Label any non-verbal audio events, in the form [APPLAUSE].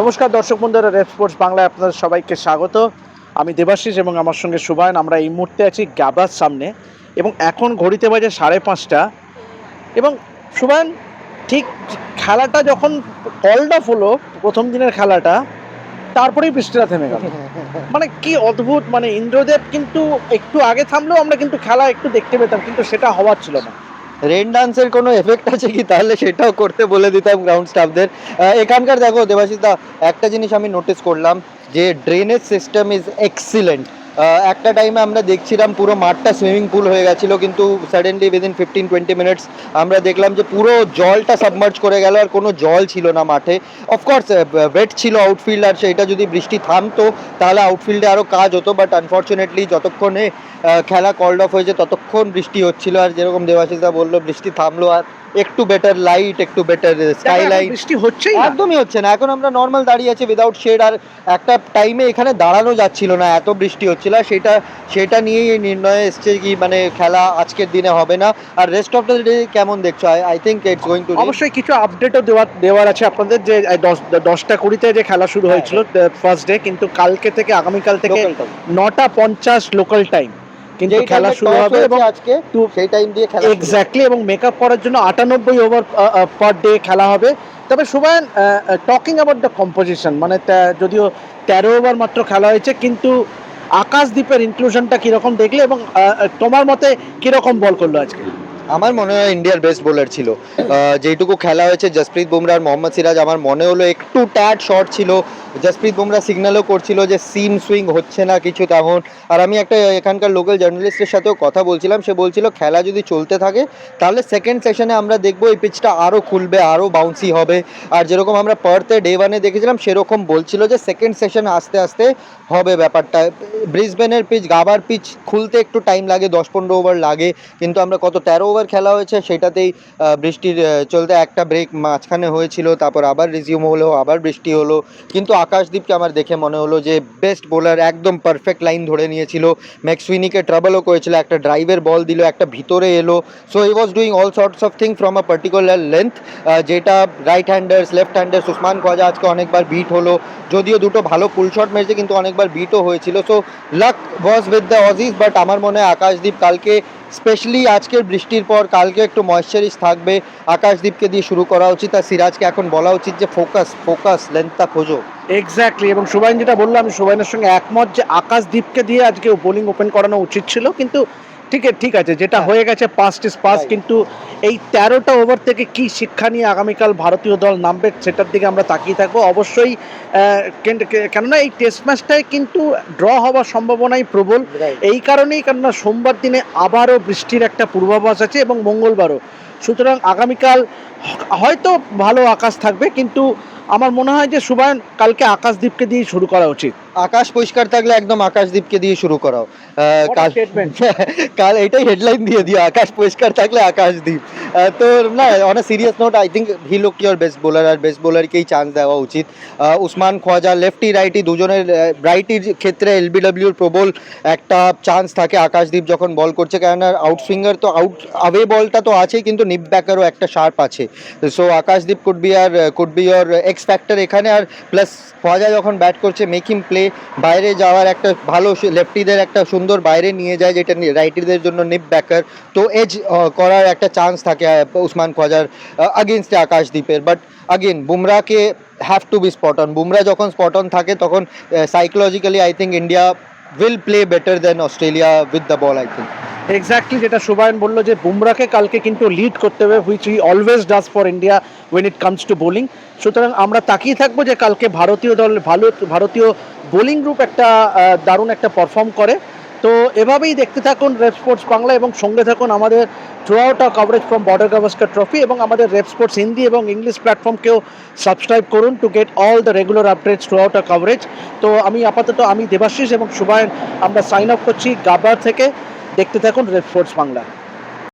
নমস্কার দর্শক বন্ধুরা রেড স্পোর্টস বাংলায় আপনাদের সবাইকে স্বাগত। আমি দেবাশিস এবং আমার সঙ্গে সুবায়ন। আমরা এই মুহূর্তে আছি গাবার সামনে এবং এখন ঘড়িতে বাজে সাড়ে পাঁচটা। এবং সুবায়ন, ঠিক খেলাটা যখন কলড অফ হলো, প্রথম দিনের খেলাটা, তারপরেই বৃষ্টিটা থেমে গেল। মানে কি অদ্ভুত মানে ইন্দ্রদেব কিন্তু একটু আগে থামলেও আমরা কিন্তু খেলা একটু দেখতে পেতাম, কিন্তু সেটা হওয়ার ছিল না। রেন ডান্সের কোনো এফেক্ট আছে কি? তাহলে সেটাও করতে বলে দিতাম গ্রাউন্ড স্টাফদের এখানকার দেখো দেবাশিস দা একটা জিনিস আমি নোটিস করলাম যে ড্রেনেজ সিস্টেম ইজ এক্সিলেন্ট একটা টাইমে আমরা দেখছিলাম পুরো মাঠটা সুইমিং পুল হয়ে গেছিল, কিন্তু suddenly within fifteen twenty minutes আমরা দেখলাম যে পুরো জলটা সাবমার্জ করে গেল আর কোনো জল ছিল না মাঠে। অফকোর্স ওয়েট ছিল আউটফিল্ড আর সেটা যদি বৃষ্টি থামতো, তাহলে আউটফিল্ডে আরও কাজ হতো বাট আনফর্চুনেটলি যতক্ষণে খেলা কল্ড অফ হয়েছে ততক্ষণ বৃষ্টি হচ্ছিল আর যেরকম দেবাশিসদা বলল, বৃষ্টি থামলো আর একটু বেটার লাইট একটু বেটার স্কাই লাইট বৃষ্টি হচ্ছেই একদমই হচ্ছে না। এখন আমরা নর্মাল দাঁড়িয়ে আছি উইদাউট শেড আর একটা টাইমে এখানে দাঁড়ানো যাচ্ছিল না এত বৃষ্টি হচ্ছিল সেটা সেটা নিয়েই নির্ণয় এসছে কি মানে খেলা আজকের দিনে হবে না। আর রেস্ট অফ দ্য ডে কেমন দেখছ? I think it's going to অবশ্যই কিছু আপডেটও দেওয়ার দেওয়ার আছে আপনাদের যে দশ দশটা কুড়িতে যে খেলা শুরু হ্যাঁ, হয়েছিল ফার্স্ট ডে কিন্তু কালকে থেকে আগামীকাল থেকে নটা পঞ্চাশ লোকাল টাইম কিন্তু খেলা শুরু হবে এবং আজকে সেই টাইম দিয়ে খেলা এক্স্যাক্টলি এবং মেকআপ করার জন্য আটানব্বই ওভার পার ডে খেলা হবে। তবে Subayan talking about the composition মানে যদিও তেরো ওভার মাত্র খেলা হয়েছে কিন্তু আকাশদ্বীপের ইনক্লুশনটা কীরকম দেখলে এবং তোমার মতে কীরকম বল করল আজকে? আমার মনে হয় ইন্ডিয়ার বেস্ট বোলার ছিল। আহ, যেইটুকু খেলা হয়েছে জসপ্রীত বুমরা আর মোহাম্মদ সিরাজ আমার মনে হলো একটু ট্যাট শর্ট ছিল। জসপ্রীত বুমরা সিগন্যালও করছিল যে সিম সুইং হচ্ছে না কিছু তেমন। আর আমি একটা এখানকার লোকাল জার্নালিস্টের সাথেও কথা বলছিলাম সে বলছিল খেলা যদি চলতে থাকে তাহলে সেকেন্ড সেশনে আমরা দেখব এই পিচটা আরও খুলবে আরও বাউন্সি হবে। আর যেরকম আমরা পার্থে ডে ওয়ানে দেখেছিলাম সেরকম বলছিল যে সেকেন্ড সেশন আস্তে আস্তে হবে ব্যাপারটা। ব্রিসবেনের পিচ গাবার পিচ খুলতে একটু টাইম লাগে দশ পনেরো ওভার লাগে কিন্তু আমরা কত তেরো ওভার খেলা হয়েছে, সেটাতেই বৃষ্টির চলতে একটা ব্রেক মাঝখানে হয়েছিল, তারপর আবার রিজিউম হলো, আবার বৃষ্টি হলো। কিন্তু আকাশদীপকে আমার দেখে মনে হলো যে বেস্ট বোলার একদম পারফেক্ট লাইন ধরে নিয়েছিল। ম্যাক্সুইনিকে ট্রাবলও করেছিল, একটা ড্রাইভের বল দিল, একটা ভিতরে এলো। So he was doing all sorts of thing from a particular length যেটা right handers left handers Usman Khawaja আজকে অনেকবার বিট হলো। যদিও দুটো ভালো ফুল শট মেরেছে, কিন্তু অনেকবার বিটও হয়েছিল। So luck was with the Aussies but আমার মনে হয় আকাশদীপ কালকে স্পেশালি আজকের বৃষ্টির পর, কালকে একটু ময়েশ্চারিজ থাকবে আকাশদীপকে দিয়ে শুরু করা উচিত, আর সিরাজকে এখন বলা উচিত যে ফোকাস ফোকাস লেন্থটা খোঁজো। এক্স্যাক্টলি এবং সুবাইন যেটা বলল আমি সুবাইনের সঙ্গে একমত যে আকাশদ্বীপকে দিয়ে আজকে বোলিং ওপেন করানো উচিত ছিল, কিন্তু ঠিক আছে ঠিক আছে যেটা হ্যাঁ। গেছে পাস্ট ইস পাস কিন্তু এই তেরোটা ওভার থেকে কি শিক্ষা নিয়ে আগামীকাল ভারতীয় দল নামবে সেটার দিকে আমরা তাকিয়ে থাকব। অবশ্যই কেননা এই টেস্ট ম্যাচটায় কিন্তু ড্র হওয়ার সম্ভাবনাই প্রবল। এই কারণেই কেননা সোমবার দিনে আবারও বৃষ্টির একটা পূর্বাভাস আছে এবং মঙ্গলবারও। সুতরাং আগামীকাল হয়তো ভালো আকাশ থাকবে কিন্তু আমার মনে হয় যে সুবায়ন কালকে আকাশদ্বীপকে দিয়ে শুরু করা উচিত। আকাশ পরিষ্কার থাকলে একদম আকাশদীপকে দিয়ে শুরু করাও। কাল [LAUGHS] এটাই হেডলাইন দিয়ে দিও আকাশ পরিষ্কার থাকলে আকাশদীপ। তো না on serious note I think he look your best bowler R best বোলারকেই চান্স দেওয়া উচিত। উসমান খোয়াজা লেফটি রাইটি দুজনের রাইটির ক্ষেত্রে এলবিডব্লিউর প্রবল একটা চান্স থাকে আকাশদীপ যখন বল করছে। কেননা আউট সুইঙ্গার তো আউট আওয়ে বলটা তো আছেই কিন্তু নিপ ব্যাকারও একটা শার্প আছে। So Akashdeep could be R could be your X factor এখানে। আর প্লাস খোয়াজা যখন ব্যাট করছে মেক হিম প্লে বাইরে যাওয়ার একটা ভালো লেফটিদের একটা সুন্দর বাইরে নিয়ে যায়, যেটা রাইটিদের জন্য নিপ ব্যাকার তো এজ করার একটা চান্স থাকে উসমান খোয়াজার আগেনস্টে আকাশদ্বীপের। But again বুমরাকে have to be spot on Bumrah যখন স্পট অন থাকে, তখন psychologically I think India will play better than Australia with the ball I think exactly যেটা সুবায়ন বলল যে বুমরাকে কালকে কিন্তু লিড করতে হবে which he always does for India when it comes to bowling সুতরাং আমরা তাকিয়ে থাকব যে কালকে ভারতীয় দল, ভালো, ভারতীয় বোলিং গ্রুপ একটা দারুণ একটা পারফর্ম করে। তো এভাবেই দেখতে থাকুন রেপ স্পোর্টস বাংলা এবং সঙ্গে থাকুন আমাদের throughout a coverage from Border Gavaskar trophy এবং আমাদের রেপ স্পোর্টস হিন্দি এবং ইংলিশ প্ল্যাটফর্মকেও সাবস্ক্রাইব করুন to get all the regular updates throughout a coverage তো আমি আপাতত আমি দেবাশিস এবং সুবায়ন আমরা সাইন আপ করছি গাবার থেকে। দেখতে থাকুন রেপ স্পোর্টস বাংলা।